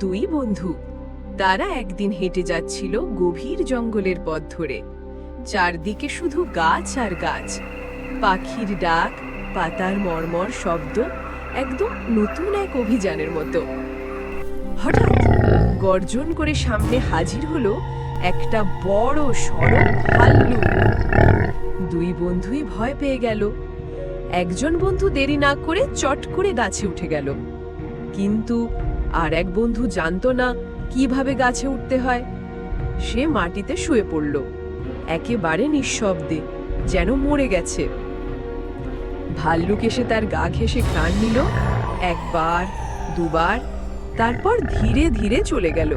দুই বন্ধু। তারা একদিন হেঁটে যাচ্ছিল গভীর জঙ্গলের পথ ধরে। চারদিকে শুধু গাছ আর গাছ। পাখির ডাক, পাতার মর্মর শব্দ, একদম নতুন এক অভিযানের মতো। হঠাৎ গর্জন করে সামনে হাজির হলো একটা বড় সড়ক ভাল্লুক। দুই বন্ধুই ভয় পেয়ে গেল। একজন বন্ধু দেরি না করে চট করে গাছে উঠে গেল। কিন্তু আর এক বন্ধু জানতো না কীভাবে গাছে উঠতে হয়। সে মাটিতে শুয়ে পড়ল, একেবারে নিঃশব্দে, যেন মরে গেছে। ভাল্লুক এসে তার গা ঘেঁষে প্রাণ নিল, একবার, দুবার, তারপর ধীরে ধীরে চলে গেল।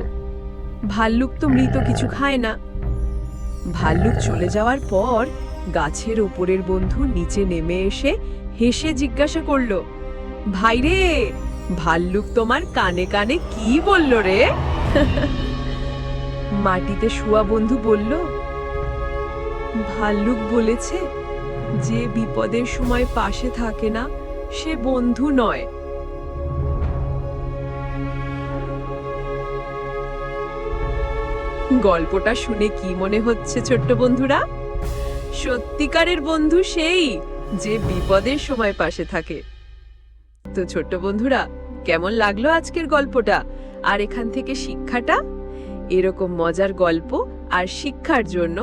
ভাল্লুক তো মৃত কিছু খায় না। ভাল্লুক চলে যাওয়ার পর গাছের ওপরের বন্ধু নিচে নেমে এসে হেসে জিজ্ঞাসা করল, ভাই রে ভাল্লুক তোমার কানে কানে কি বলল রে? মাটিতে শুয়া বন্ধু বলল, ভাল্লুক বলেছে যে বিপদের সময় পাশে থাকে না, সে বন্ধু নয়। গল্পটা শুনে কি মনে হচ্ছে ছোট্ট বন্ধুরা? সত্যিকারের বন্ধু সেই যে বিপদের সময় পাশে থাকে। তো ছোট্ট বন্ধুরা, কেমন লাগল আজকের গল্পটা? আর এখান থেকে শিক্ষাটা? এরকম মজার গল্প আর শিক্ষার জন্য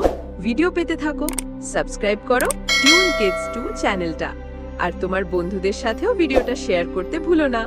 ভিডিও পেতে থাকো সাবস্ক্রাইব করো টিউন কিডস টু। চ্যানেলটা আর তোমার বন্ধুদের সাথেও ভিডিওটা শেয়ার করতে ভুলো না।